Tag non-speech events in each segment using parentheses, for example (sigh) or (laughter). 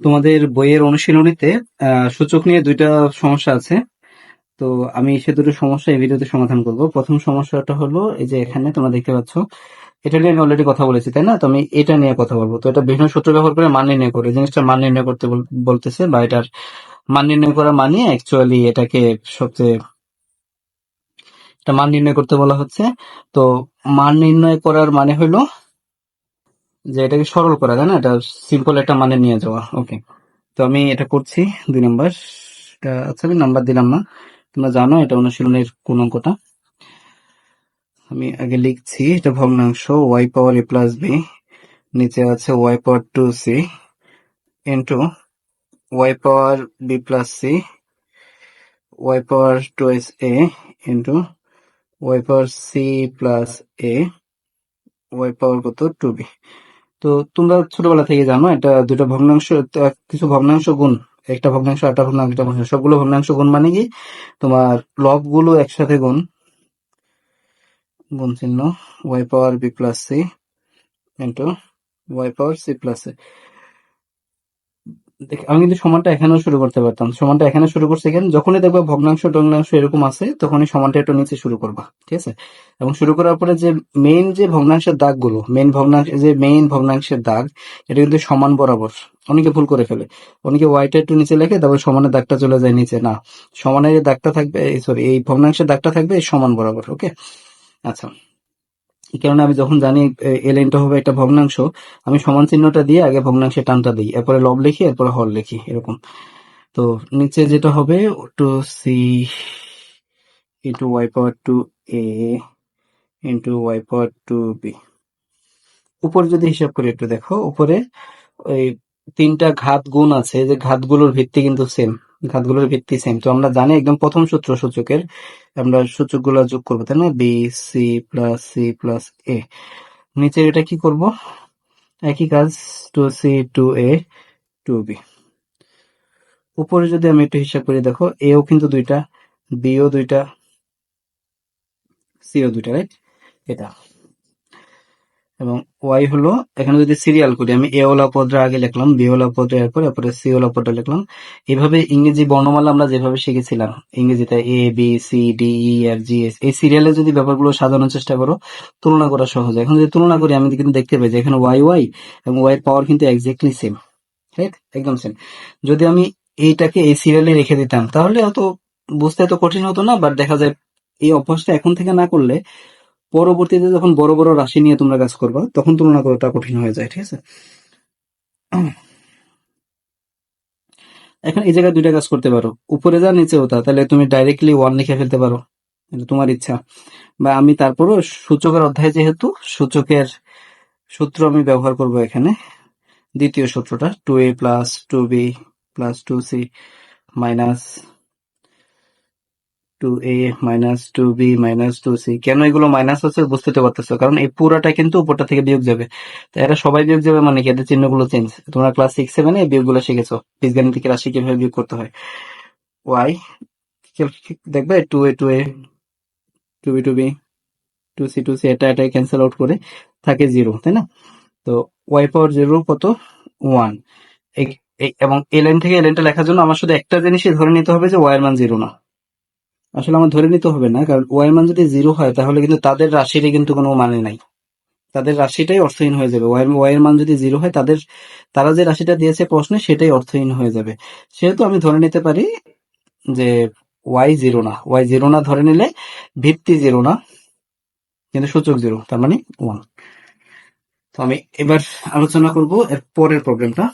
তোমাদের বইয়ের অনুশীলনীতে সূচক নিয়ে দুইটা সমস্যা আছে। তো আমি সে দুটো সমস্যা এই ভিডিওতে সমাধান করব। প্রথম সমস্যাটা হলো, এই যে এখানে তোমরা দেখতে পাচ্ছ, এটা নিয়ে আমি অলরেডি কথা বলেছি, তাই না? তো আমি এটা নিয়ে কথা বলব। তো এটা বিভিন্ন সূত্র ব্যবহার করে মান নির্ণয় করে। জিনিসটা মান নির্ণয় করতে বলতেছে বা এটার মান নির্ণয় করা মানে অ্যাকচুয়ালি এটাকে সবচেয়ে এটা মান নির্ণয় করতে বলা হচ্ছে। তো মান নির্ণয় করার মানে হলো যে এটাকে সরল করা, তাই না? এটা সিম্পল একটা মানে নিয়ে যাওয়া। ওকে তো আমি এটা করছি, দুই নাম্বার এটা আচ্ছা আমি নাম্বার দিলাম না। তোমরা জানো, এটা অনুশীলনের কোন অঙ্কটা। আমি আগে লিখছি, এটা ভগ্নাংশ Y power A plus B নিচে আছে Y power two C into Y power B plus C Y power two S A into Y power C plus A Y power কত? টু বি তো তোমরা ছোটবেলা থেকে জানো, এটা দুটো ভগ্নাংশ কিছু ভগ্নাংশ গুণ, একটা ভগ্নাংশ আটটা ভগ্নাংশ সবগুলো ভগ্নাংশ গুণ মানে কি? তোমার লবগুলো একসাথে গুণ গুণ চিহ্ন Y power B plus C into Y power C plus দেখ আমি কিন্তু সমানটা এখানেও শুরু করতে পারতাম। সমানটা এখানে শুরু করছি কেন? যখনই দেখবা ভগ্নাংশ, টগ্নাংশ এরকম আছে, তখনই সমানটা একটু নিচে শুরু করবা, ঠিক আছে? এবং শুরু করার পরে যে মেইন যে ভগ্নাংশের দাগগুলো মেইন ভগ্নাংশ, যে মেইন ভগ্নাংশের দাগ, এটা কিন্তু সমান বরাবর। অনেকে ভুল করে ফেলে। অনেকে ওয়াইটা একটু নিচে লেখে, তারপর সমানের দাগটা চলে যায় নিচে। না, সমানের দাগটা থাকবে সরি এই ভগ্নাংশের দাগটা থাকবে সমান বরাবর ওকে আচ্ছা। কেননা আমি যখন জানি এই লাইনটা হবে একটা ভগ্নাংশ, আমি সমান চিহ্নটা দিয়ে আগে ভগ্নাংশের টানটা দিই। এরপরে লব লিখি, এরপরে হর লিখি, এরকম। তো নিচে যেটা হবে, two C into Y power two A into Y power two B. উপরে যদি হিসাব করি একটু দেখো, উপরে ওই তিনটা ঘাত গুণ আছে, যে ঘাতগুলোর ভিত্তি কিন্তু সেম ঘাতগুলোর ভিত্তি সেম তো আমরা জানি একদম প্রথম সূত্র সূচকের, আমরা সূচকগুলো যোগ করব, তাই না? B C plus C plus A নিচে এটা কি করব? একই কাজ two C two A two B উপরে যদি আমি একটু হিসাব করি, দেখো এও কিন্তু দুইটা বিও দুইটা সিও দুইটা রাইট এটা। এবং ওয়াই হলো, এখানে যদি সিরিয়াল করি, আমি এ ওলা পদটা আগে লিখলাম বি ওলা পদটা এরপর, এরপরে সি ওলা পদটা লিখলাম। এভাবে ইংরেজি বর্ণমালা আমরা যেভাবে শিখেছিলাম, ইংরেজিতে A B C D E R G S এই সিরিয়ালে যদি ব্যাপারগুলো সাজানোর চেষ্টা করো, তুলনা করা সহজ। এখন যদি তুলনা করি, আমি কিন্তু দেখতে পাই যে এখানে ওয়াই ওয়াই এবং ওয়াই পাওয়ার কিন্তু এক্স্যাক্টলি সেম রাইট একদম সেম যদি আমি এইটাকে এই সিরিয়ালে রেখে দিতাম, তাহলে অত বুঝতে এত কঠিন হতো না বাট দেখা যায় এই অভ্যাসটা এখন থেকে না করলে পরবর্তীতে যখন বড় বড় রাশি নিয়ে তোমরা কাজ করবা, তখন তুলনা করাটা কঠিন হয়ে যায়, ঠিক আছে? এখন এই জায়গায় দুইটা কাজ করতে পারো। উপরে যা নিচেও তা তাহলে তুমি ডাইরেক্টলি ওয়ান লিখে ফেলতে পারো। তোমার ইচ্ছা। বা আমি তারপরও সূচকের অধ্যায় যেহেতু, সূচকের সূত্র আমি ব্যবহার করব এখানে। দ্বিতীয় সূত্রটা two A plus two B plus two C minus two A minus two B minus two C কেন এগুলো মাইনাস হচ্ছে বুঝতে তো পারতেছো? কারণ এই পুরাটা কিন্তু উপরটা থেকে বিয়োগ যাবে। তো এরা সবাই বিয়োগ যাবে মানে কি? এদের চিহ্নগুলো চেঞ্জ তোমরা ক্লাস সিক্স সেভেনে বিয়োগগুলো শিখেছো। বীজগাণিতিক রাশি কীভাবে বিয়োগ করতে হয়? ওয়াই দেখবে? Two A two A two B two B two C two C এটা এটা ক্যান্সেল আউট করে থাকে জিরো তাই না? তো ওয়াই পাওয়ার জিরো কত? ওয়ান এবং এ লাইন থেকে এ লাইনটা লেখার জন্য আমার শুধু একটা জিনিসই ধরে নিতে হবে যে ওয়াই এর মান জিরো না। আসলে আমার ধরে নিতে হবে না, কারণ ওয়াই মান যদি জিরো হয়, তাহলে কিন্তু তাদের রাশিরই কিন্তু কোনো মানে নাই। তাদের রাশিটাই অর্থহীন হয়ে যাবে। ওয়াই ওয়াই এর মান যদি জিরো হয়, তাদের, তারা যে রাশিটা দিয়েছে প্রশ্নে, সেটাই অর্থহীন হয়ে যাবে। সেহেতু আমি ধরে নিতে পারি যে ওয়াই জিরো না। ওয়াই জিরো না ধরে নিলে ভিত্তি জিরো না, কিন্তু সূচক জিরো তার মানে ওয়ান তো আমি এবার আলোচনা করব এর পরের প্রবলেমটা।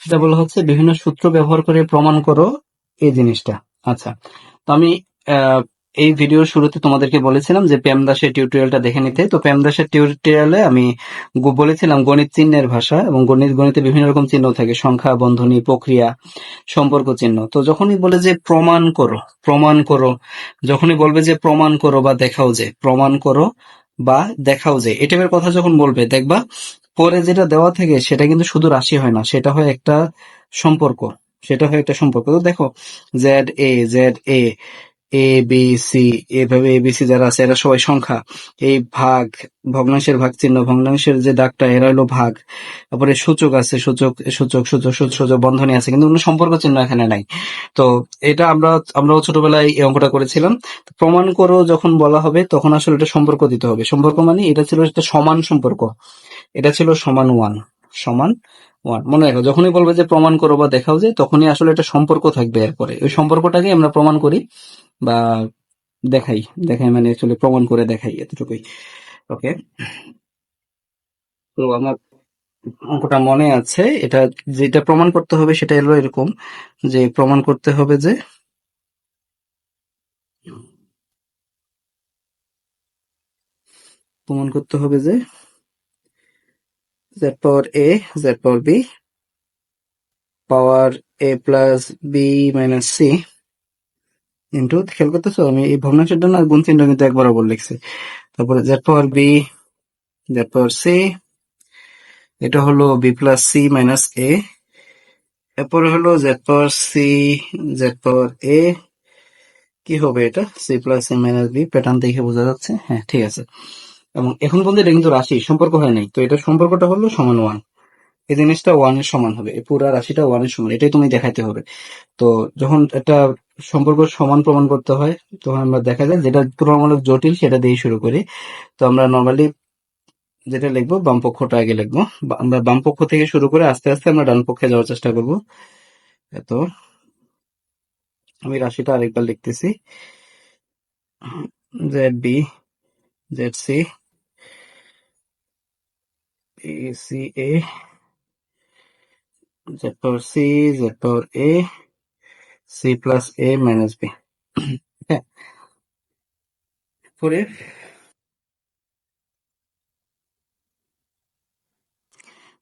সেটা বলা হচ্ছে বিভিন্ন সূত্র ব্যবহার করে প্রমাণ করো এই জিনিসটা। আচ্ছা তো আমি এই ভিডিওর শুরুতে তোমাদেরকে বলেছিলাম যে প্যামদাসের টিউটোরিয়ালটা দেখে নিতে। তো প্যামদাসের টিউটোরিয়ালে আমি বলেছিলাম গণিত চিহ্নের ভাষা এবং গণিত, গণিতে বিভিন্ন রকম চিহ্ন থাকে, সংখ্যা, বন্ধনী, প্রক্রিয়া, সম্পর্ক চিহ্ন। তো যখনই বলে যে প্রমাণ করো প্রমাণ করো, যখনই বলবে যে প্রমাণ করো বা দেখাও যে, প্রমাণ করো বা দেখাও যে টাইপের কথা যখন বলবে, দেখবা পরে যেটা দেওয়া থাকে, সেটা কিন্তু শুধু রাশি হয় না, সেটা হয় একটা সম্পর্ক, সেটা হয় একটা সম্পর্ক। তো দেখো Z A Z A A B C এভাবে এ বি সি যারা আছে, এরা সবাই সংখ্যা। এই ভাগ, ভগ্নাংশের ভাগ চিহ্ন, ভগ্নাংশের যে দাগটা, এরা হলো ভাগ। তারপরে সূচক আছে, সূচক সূচক সূচক সূচক বন্ধনী আছে, কিন্তু কোনো সম্পর্ক চিহ্ন এখানে নাই। তো এটা আমরা, আমরাও ছোটবেলায় এই অঙ্কটা করেছিলাম। প্রমাণ করো যখন বলা হবে, তখন আসলে এটা সম্পর্ক দিতে হবে। সম্পর্ক মানে এটা ছিল সমান সম্পর্ক। এটা ছিল সমান ওয়ান সমান ওয়ান মনে রাখো, যখনই বলবে যে প্রমাণ করো বা দেখাও যে, তখনই আসলে একটা সম্পর্ক থাকবে এরপরে ওই সম্পর্কটাকে আমরা প্রমাণ করি বা দেখাই দেখাই মানে আসলে প্রমাণ করে দেখাই এতটুকুই। ওকে তো আমার অঙ্কটা মনে আছে, এটা যেটা প্রমাণ করতে হবে সেটা এলো এরকম, যে প্রমাণ করতে হবে যে প্রমাণ করতে হবে যে z power a z power b power a plus B minus C into খেয়াল করতেছো? আমি এই ভগ্নাংশের জন্য গুণ চিহ্ন কিন্তু এক বরাবর লিখছি। তারপরে z power B z power C এটা হলো B plus C minus A এরপরে হলো z power C z power A কি হবে এটা? C plus C minus B pattern দেখে বোঝা যাচ্ছে। হ্যাঁ ঠিক আছে। এবং এখন পর্যন্ত এটা কিন্তু রাশি সম্পর্ক হয় নাই। তো এটা সম্পর্কটা হলো সমান ওয়ান এই জিনিসটা ওয়ানের সমান হবে। এই পুরা রাশিটা ওয়ানের সমান। এটাই তুমি দেখাইতে হবে। তো যখন একটা সম্পর্ক সমান প্রমাণ করতে হয়, তখন আমরা দেখা যায় যেটা তুলনামূলক জটিল সেটা দিয়ে শুরু করি। তো আমরা নর্মালি যেটা লিখব, বাম পক্ষটা আগে লিখব। আমরা বাম পক্ষ থেকে শুরু করে আস্তে আস্তে আমরা ডান পক্ষে যাওয়ার চেষ্টা করব। এত। আমি রাশিটা আরেকবার লিখতেছি। Z B Z C C A Z power C Z power A C plus A minus B হ্যাঁ পরে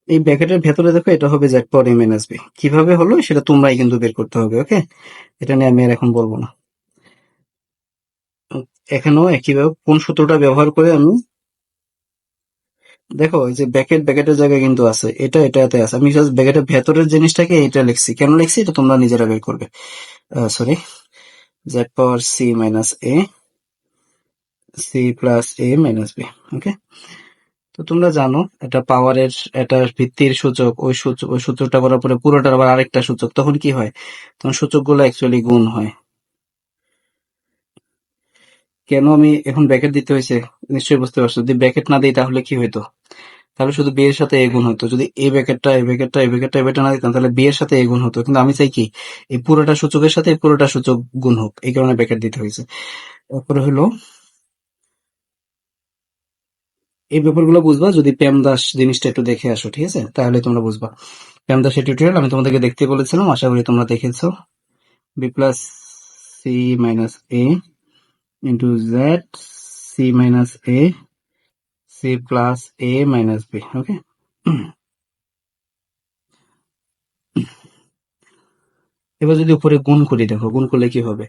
এই ব্র্যাকেটের ভেতরে দেখো এটা হবে Z power A minus B কীভাবে হলো সেটা তোমরাই কিন্তু বের করতে হবে ওকে এটা নিয়ে আমি আর এখন বলব না। এখানেও একইভাবে কোন সূত্রটা ব্যবহার করে আমি দেখো, এই যে ব্যাকেট, ব্যাকেটের জায়গায় কিন্তু আছে, এটা এটাতে আছে। আমি জাস্ট ব্যাকেটের ভেতরের জিনিসটাকে এটা লিখছি। কেন লিখছি? এটা তোমরা নিজেরা বের করবে। Sorry Z power C minus A C plus A minus B okay তো তোমরা জানো, এটা পাওয়ারের এটা ভিত্তির সূচক, ওই সূচক ওই সূচকটা করার পরে পুরোটার আবার আরেকটা সূচক, তখন কি হয়? তখন সূচকগুলো অ্যাকচুয়ালি গুণ হয়। কেন আমি এখন ব্র্যাকেট দিতে হয়েছে? নিশ্চয়ই বুঝতে পারছ। যদি ব্র্যাকেট না দিই, তাহলে কি হইতো? তাহলে শুধু বিয়ের সাথে এ গুণ হতো যদি এই ব্যাকেটটা এই ব্র্যাকেটটা এই ব্র্যাকেটটা এই ব্র্যাকেটটা না দিতাম, তাহলে বি এর সাথে এ গুণ হতো। কিন্তু আমি চাই কি? এই পুরোটা সূচকের সাথে এই পুরোটা সূচক গুণ হোক। এই কারণে ব্র্যাকেট দিতে হয়েছে। তারপরে হলো, এই ব্যাপারগুলো বুঝবা। যদি প্যাম দাস জিনিসটা একটু দেখে আসো, ঠিক আছে? তাহলে তোমরা বুঝবা। প্যাম দাসের টিউটোরিয়াল আমি তোমাদেরকে দেখতে বলেছিলাম। আশা করি তোমরা দেখেছ। B plus C minus A into Z C minus A C plus A minus B okay এবার যদি উপরে গুণ করি, দেখো, গুণ করলে কি হবে?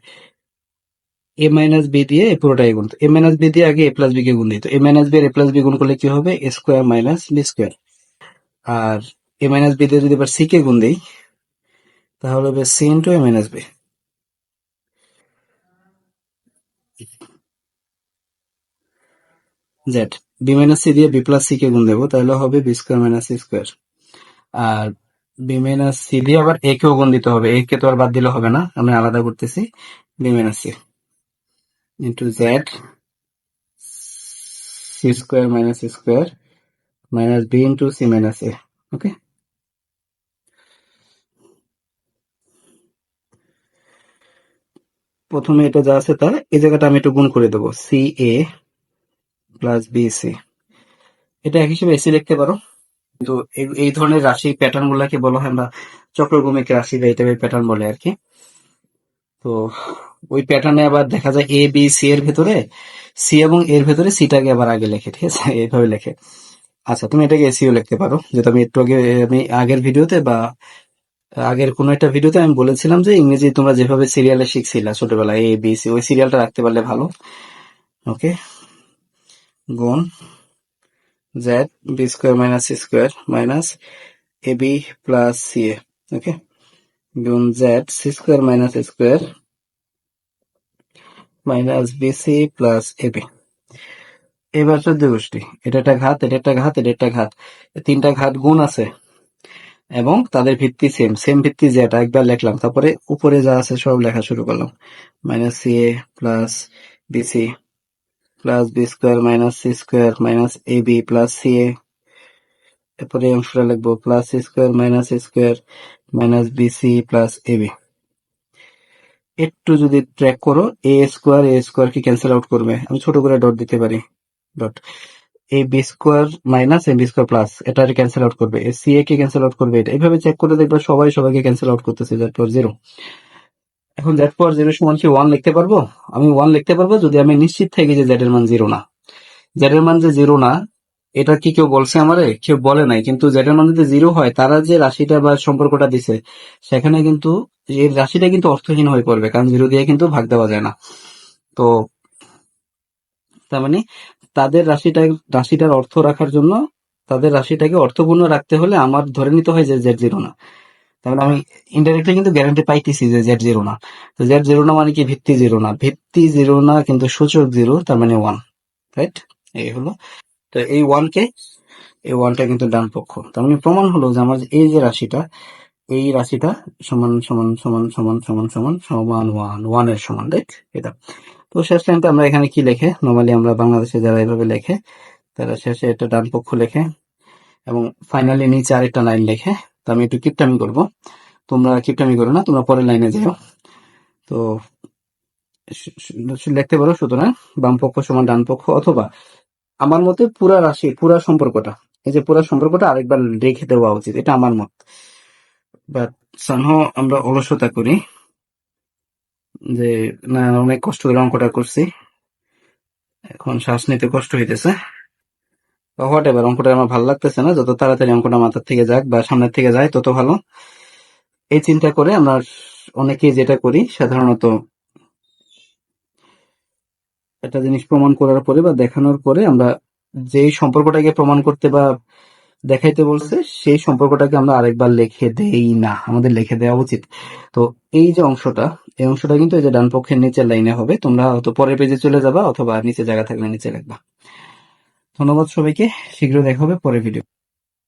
এ মাইনাস বি দিয়ে পুরোটাই গুণ এ মাইনাস বি দিয়ে আগে এ প্লাস বি কে গুণ দিত এ মাইনাস বি আর এ প্লাস বি গুণ করলে কি হবে? A square minus B square R A minus B দিয়ে যদি এবার সি কে গুণ দিই, তাহলে হবে C into A minus B Z B minus C দিয়ে বি প্লাস সি কে গুণ দেবো, তাহলে হবে বি স্কোয়ার মাইনাস স্কোয়ার আর বি মাইনাস সি দিয়ে আবার এ কেও গুণ দিতে হবে এ কে তো আর বাদ দিলে হবে না, আমি আলাদা করতেছি B minus C into Z C square minus square minus B into C minus A okay প্রথমে এটা যা আছে তা এই জায়গাটা আমি একটু গুণ করে দেবো C A plus B C এটা এক হিসেবে এসি লিখতে পারো। কিন্তু এই- ধরনের রাশি প্যাটার্ন গুলাকে বলা হয় আমরা চক্রগমিক রাশি বা এই টাইপের প্যাটার্ন বলে আর কি তো ওই প্যাটার্নে আবার দেখা যায় এ বি সি এর ভেতরে সি এবং এর ভেতরে সিটাকে আবার আগে লেখে, ঠিক আছে? (laughs) এইভাবে লেখে। আচ্ছা তুমি এটাকে এসিও লিখতে পারো। যেটা আমি একটু আগে, আমি আগের ভিডিওতে বা আগের কোনো একটা ভিডিওতে আমি বলেছিলাম যে ইংরেজি তোমরা যেভাবে সিরিয়ালে শিখছিলা ছোটবেলায় এ বি সি ওই সিরিয়ালটা রাখতে পারলে ভালো। ওকে গুণ Z B square minus C square minus A B plus C A okay গুণ Z C square minus A square minus BC plus AB এবার চোদ্দ গোষ্ঠী, এটা একটা ঘাত, এটা একটা ঘাত, এটা একটা ঘাত তিনটা ঘাত গুণ আছে এবং তাদের ভিত্তি সেম সেম ভিত্তি যেটা একবার লিখলাম, তারপরে উপরে যা আছে সব লেখা শুরু করলাম। Minus C A plus BC plus B square minus C square minus A B plus C A এরপরে অংশটা লিখব plus C square minus C square minus BC plus A B একটু যদি ট্র্যাক করো এ স্কোয়ার এ স্কোয়ার কি cancel out করবে? আমি ছোট করে ডট দিতে পারি dot A B square minus A B square plus এটা ক্যান্সেল আউট করবে। সি এ কে ক্যান্সেল আউট করবে এটা। এইভাবে চেক করে দেখবে সবাই সবাইকে ক্যান্সেল আউট করতেছে জেড পর জিরো এখন জেড পর জিরো সমান কি ওয়ান লিখতে পারব? আমি ওয়ান লিখতে পারব যদি আমি নিশ্চিত থাকি যে জেড এর মান জিরো না। জেড এর মান যে জিরো না, এটা কি কেউ বলছে আমারে? কেউ বলে নাই, কিন্তু জেড এর মান যদি জিরো হয়, তারা যে রাশিটা বা সম্পর্কটা দিছে, সেখানে কিন্তু এই রাশিটা কিন্তু অর্থহীন হয়ে পড়বে, কারণ জিরো দিয়ে কিন্তু ভাগ দেওয়া যায় না। তো তার মানে তাদের রাশিটা, রাশিটার অর্থ রাখার জন্য তাদের রাশিটাকে অর্থপূর্ণ রাখতে হলে আমার ধরে নিতে হয় যে জেড জিরো না। তাহলে আমি ইনডাইরেক্টলি কিন্তু গ্যারান্টি পাইতেছি যে জেড জিরো না। তো জেড জিরো না মানে কি? ভিত্তি জিরো না। ভিত্তি জিরো না কিন্তু সূচক জিরো তার মানে ওয়ান রাইট এই হলো। তো এই ওয়ান কে, এই ওয়ানটা কিন্তু ডান পক্ষ। তার মানে প্রমাণ হলো যে আমার এই যে রাশিটা, এই রাশিটা সমান সমান সমান সমান সমান সমান সমান ওয়ান ওয়ানের সমান রাইট এটা। তো শেষ লাইনটা আমরা এখানে কি লেখে? নর্মালি আমরা বাংলাদেশে যারা এভাবে লেখে, তারা শেষে এটা ডান পক্ষ লেখে এবং ফাইনালি নিচে আরেকটা লাইন লেখে। তো আমি একটু কিপটামি করব। তোমরা কিপটামি করো না, তোমরা পরের লাইনে যাও। তো লিখতে পারো, সুতরাং বাম পক্ষ সমান ডান পক্ষ, অথবা আমার মতে পুরা রাশি, পুরা সম্পর্কটা, এই যে পুরা সম্পর্কটা আরেকবার রেখে দেওয়া উচিত, এটা আমার মত। বাট সানহ আমরা অলসতা করি, যে না, অনেক কষ্ট করে অঙ্কটা করছি। এখন শ্বাস নিতে কষ্ট হইতেছে। হোয়াট এবার অঙ্কটা আমার ভালো লাগতেছে না। যত তাড়াতাড়ি অঙ্কটা মাথার থেকে যাক বা সামনের থেকে যায়, তত ভালো। এই চিন্তা করে আমরা অনেকেই যেটা করি, সাধারণত একটা জিনিস প্রমাণ করার পরে বা দেখানোর পরে আমরা যেই সম্পর্কটাকে প্রমাণ করতে বা দেখাইতে বলছে, সেই সম্পর্কটাকে আমরা আরেকবার লিখে দেই না। আমাদের লিখে দেওয়া উচিত। তো এই যে অংশটা, এই অংশটা কিন্তু এই যে ডান পক্ষের নিচের লাইনে হবে। তোমরা হয়তো পরের পেজে চলে যাবা অথবা নিচে জায়গা থাকলে নিচে লিখবা। ধন্যবাদ সবাইকে শীঘ্র দেখা হবে পরের ভিডিও